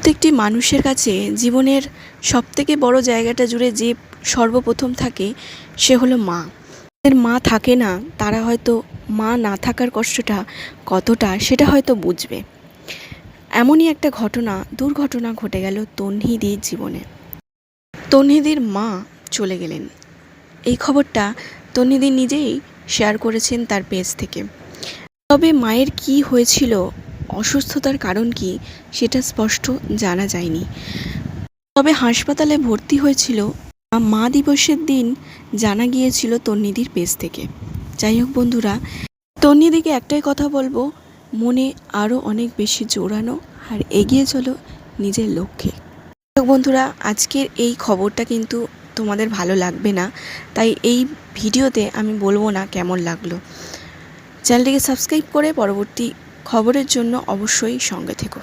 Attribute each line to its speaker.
Speaker 1: প্রত্যেকটি মানুষের কাছে জীবনের সবথেকে বড় জায়গাটা জুড়ে যে সর্বপ্রথম থাকে, সে হলো মা। মা থাকে না, তারা হয়তো মা না থাকার কষ্টটা কতটা সেটা হয়তো বুঝবে। এমনই একটা ঘটনা, দুর্ঘটনা ঘটে গেল তন্হিদির জীবনে। তন্হিদির মা চলে গেলেন। এই খবরটা তন্হিদি নিজেই শেয়ার করেছেন তার পেজ থেকে। তবে মায়ের কি হয়েছিল অসুস্থতার কারণ কি সেটা স্পষ্ট জানা যায়নি। তবে হাসপাতালে ভর্তি হয়েছিল মা দিবসের দিন জানা গিয়েছিল তন্নিদির পেজ থেকে। যাই হোক বন্ধুরা তন্নিদিকে একটাই কথা বলব, মনে আরও অনেক বেশি জোরানো আর এগিয়ে চলো নিজের লক্ষ্যে। বন্ধুরা, আজকের এই খবরটা কিন্তু তোমাদের ভালো লাগবে না, তাই এই ভিডিওতে আমি বলব না কেমন লাগল। চ্যানেলটিকে সাবস্ক্রাইব করে পরবর্তী খবরের জন্য অবশ্যই সঙ্গে থেকো।